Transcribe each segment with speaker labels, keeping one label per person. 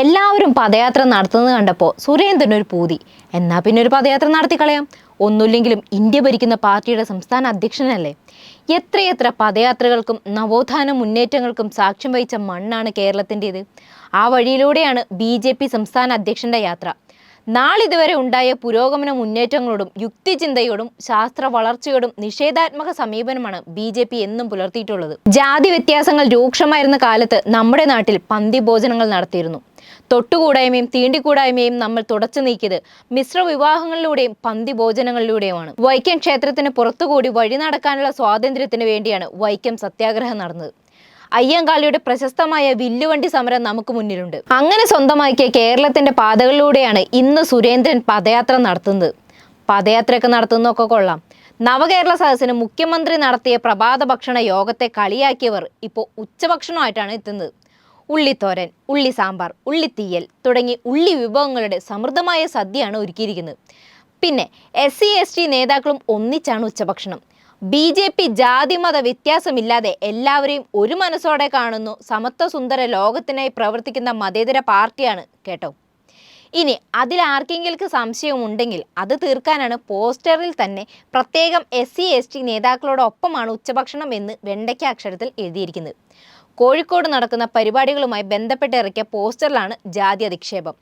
Speaker 1: എല്ലാവരും പദയാത്ര നടത്തുന്നത് കണ്ടപ്പോൾ സുരേന്ദ്രൻ ഒരു പൂതി. എന്നാൽ പിന്നെ ഒരു പദയാത്ര നടത്തിക്കളയാം ഒന്നുമില്ലെങ്കിലും ഇന്ത്യ ഭരിക്കുന്ന പാർട്ടിയുടെ സംസ്ഥാന അധ്യക്ഷനല്ലേ? എത്രയെത്ര പദയാത്രകൾക്കും നവോത്ഥാന മുന്നേറ്റങ്ങൾക്കും സാക്ഷ്യം വഹിച്ച മണ്ണാണ് കേരളത്തിന്റേത്. ആ വഴിയിലൂടെയാണ് ബി ജെ പി സംസ്ഥാന അധ്യക്ഷന്റെ യാത്ര. നാളിതുവരെ ഉണ്ടായ പുരോഗമന മുന്നേറ്റങ്ങളോടും യുക്തിചിന്തയോടും ശാസ്ത്ര വളർച്ചയോടും നിഷേധാത്മക സമീപനമാണ് ബി ജെ പി എന്നും പുലർത്തിയിട്ടുള്ളത്. ജാതി വ്യത്യാസങ്ങൾ രൂക്ഷമായിരുന്ന കാലത്ത് നമ്മുടെ നാട്ടിൽ പന്തി ഭോജനങ്ങൾ നടത്തിയിരുന്നു. തൊട്ടുകൂടായ്മയും തീണ്ടിക്കൂടായ്മയും നമ്മൾ തുടച്ചു നീക്കിയത് മിശ്ര വിവാഹങ്ങളിലൂടെയും പന്തി ഭോജനങ്ങളിലൂടെയുമാണ്. വൈക്കം ക്ഷേത്രത്തിന് പുറത്തുകൂടി വഴി നടക്കാനുള്ള സ്വാതന്ത്ര്യത്തിന് വേണ്ടിയാണ് വൈക്കം സത്യാഗ്രഹം നടന്നത്. അയ്യങ്കാളിയുടെ പ്രശസ്തമായ വില്ലുവണ്ടി സമരം നമുക്ക് മുന്നിലുണ്ട്. അങ്ങനെ സ്വന്തമാക്കിയ കേരളത്തിന്റെ പാതകളിലൂടെയാണ് ഇന്ന് സുരേന്ദ്രൻ പദയാത്ര നടത്തുന്നത്. പദയാത്രയൊക്കെ നടത്തുന്നൊക്കെ കൊള്ളാം. നവകേരള സദസ്സിന് മുഖ്യമന്ത്രി നടത്തിയ പ്രഭാത ഭക്ഷണ യോഗത്തെ കളിയാക്കിയവർ ഇപ്പോൾ ഉച്ചഭക്ഷണമായിട്ടാണ് എത്തുന്നത്. ഉള്ളിത്തോരൻ ഉള്ളി സാമ്പാർ ഉള്ളിത്തീയൽ തുടങ്ങി ഉള്ളി വിഭവങ്ങളുടെ സമൃദ്ധമായ സദ്യയാണ് ഒരുക്കിയിരിക്കുന്നത്. പിന്നെ എസ് സി എസ് ടി നേതാക്കളും ഒന്നിച്ചാണ് ഉച്ചഭക്ഷണം. ബി ജെ പി ജാതിമത വ്യത്യാസമില്ലാതെ എല്ലാവരെയും ഒരു മനസ്സോടെ കാണുന്നു. സമത്വ സുന്ദര ലോകത്തിനായി പ്രവർത്തിക്കുന്ന മതേതര പാർട്ടിയാണ് കേട്ടോ. ഇനി അതിൽ ആർക്കെങ്കിലും സംശയമുണ്ടെങ്കിൽ അത് തീർക്കാനാണ് പോസ്റ്ററിൽ തന്നെ പ്രത്യേകം എസ് സി എസ് ടി നേതാക്കളോടൊപ്പമാണ് ഉച്ചഭക്ഷണം എന്ന് വെണ്ടയ്ക്ക അക്ഷരത്തിൽ എഴുതിയിരിക്കുന്നത്. കോഴിക്കോട് നടക്കുന്ന പരിപാടികളുമായി ബന്ധപ്പെട്ട് ഇറക്കിയ പോസ്റ്ററിലാണ് ജാതി അധിക്ഷേപം.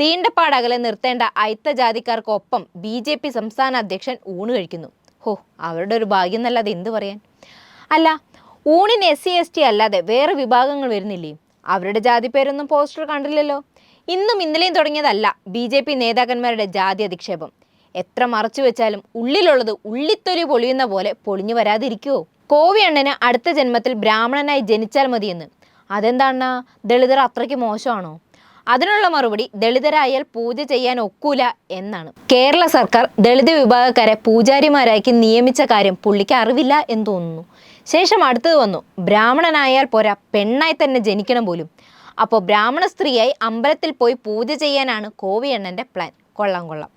Speaker 1: തീണ്ടപ്പാടകലെ നിർത്തേണ്ട അയിത്ത ജാതിക്കാർക്കൊപ്പം ബി ജെ പി സംസ്ഥാന അധ്യക്ഷൻ ഊണ് കഴിക്കുന്നു. ഹോ അവരുടെ ഒരു ഭാഗ്യം എന്നല്ലാതെ എന്ത് പറയാൻ? അല്ല ഊണിന് എസ് സി എസ് ടി അല്ലാതെ വേറെ വിഭാഗങ്ങൾ വരുന്നില്ലേ? അവരുടെ ജാതി പേരൊന്നും പോസ്റ്റർ കണ്ടില്ലല്ലോ. ഇന്നും ഇന്നലെയും തുടങ്ങിയതല്ല ബി ജെ പി നേതാക്കന്മാരുടെ ജാതി അധിക്ഷേപം. എത്ര മറച്ചു വെച്ചാലും ഉള്ളിലുള്ളത് ഉള്ളിത്തൊലി പൊളിയുന്ന പോലെ പൊളിഞ്ഞു വരാതിരിക്കുവോ? കോവിയണ്ണന് അടുത്ത ജന്മത്തിൽ ബ്രാഹ്മണനായി ജനിച്ചാൽ മതിയെന്ന്. അതെന്താണ് ദളിതർ അത്രയ്ക്ക് മോശമാണോ? അതിനുള്ള മറുപടി ദളിതരായാൽ പൂജ ചെയ്യാൻ ഒക്കൂല എന്നാണ്. കേരള സർക്കാർ ദളിത് വിഭാഗക്കാരെ പൂജാരിമാരാക്കി നിയമിച്ച കാര്യം പുള്ളിക്ക് അറിവില്ല എന്ന് തോന്നുന്നു. ശേഷം അടുത്തത് വന്നു. ബ്രാഹ്മണനായാൽ പോരാ പെണ്ണായി തന്നെ ജനിക്കണം പോലും. അപ്പോൾ ബ്രാഹ്മണ സ്ത്രീയായി അമ്പലത്തിൽ പോയി പൂജ ചെയ്യാനാണ് കോവിയണ്ണന്റെ പ്ലാൻ. കൊള്ളാം കൊള്ളാം.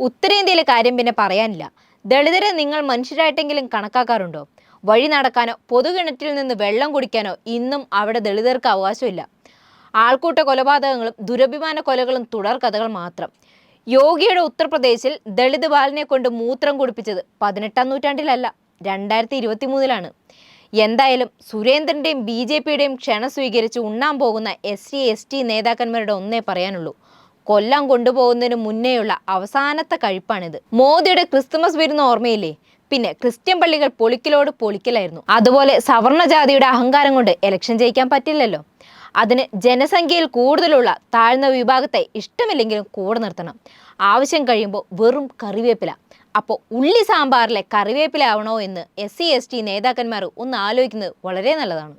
Speaker 1: ഉത്തരേന്ത്യയിലെ കാര്യം പിന്നെ പറയാനില്ല. ദളിതരെ നിങ്ങൾ മനുഷ്യരായിട്ടെങ്കിലും കണക്കാക്കാറുണ്ടോ? വഴി നടക്കാനോ പൊതുകിണറ്റിൽ നിന്ന് വെള്ളം കുടിക്കാനോ ഇന്നും അവിടെ ദളിതർക്ക് അവകാശമില്ല. ആൾക്കൂട്ട കൊലപാതകങ്ങളും ദുരഭിമാന കൊലകളും തുടർ കഥകൾ മാത്രം. യോഗിയുടെ ഉത്തർപ്രദേശിൽ ദളിത് ബാലനെ കൊണ്ട് മൂത്രം കുടിപ്പിച്ചത് പതിനെട്ടാം നൂറ്റാണ്ടിലല്ല രണ്ടായിരത്തി ഇരുപത്തി മൂന്നിലാണ് എന്തായാലും സുരേന്ദ്രന്റെയും ബി ജെ പിയുടെയും ക്ഷണം സ്വീകരിച്ച് ഉണ്ണാൻ പോകുന്ന എസ് സി എസ് ടി നേതാക്കന്മാരുടെ ഒന്നേ പറയാനുള്ളൂ. കൊല്ലം കൊണ്ടുപോകുന്നതിന് മുന്നേയുള്ള അവസാനത്തെ കഴിപ്പാണിത്. മോദിയുടെ ക്രിസ്തുമസ് വിരുന്ന് ഓർമ്മയില്ലേ? പിന്നെ ക്രിസ്ത്യൻ പള്ളികൾ പൊളിക്കലോട് പൊളിക്കലായിരുന്നു. അതുപോലെ സവർണജാതിയുടെ അഹങ്കാരം കൊണ്ട് ഇലക്ഷൻ ജയിക്കാൻ പറ്റില്ലല്ലോ. അതിന് ജനസംഖ്യയിൽ കൂടുതലുള്ള താഴ്ന്ന വിഭാഗത്തെ ഇഷ്ടമില്ലെങ്കിലും കൂടെ നിർത്തണം. ആവശ്യം കഴിയുമ്പോൾ വെറും കറിവേപ്പില. അപ്പോൾ ഉള്ളി സാമ്പാറിലെ കറിവേപ്പില ആവണോ എന്ന് എസ് സി എസ് ടി നേതാക്കന്മാർ ഒന്ന് ആലോചിക്കുന്നത് വളരെ നല്ലതാണ്.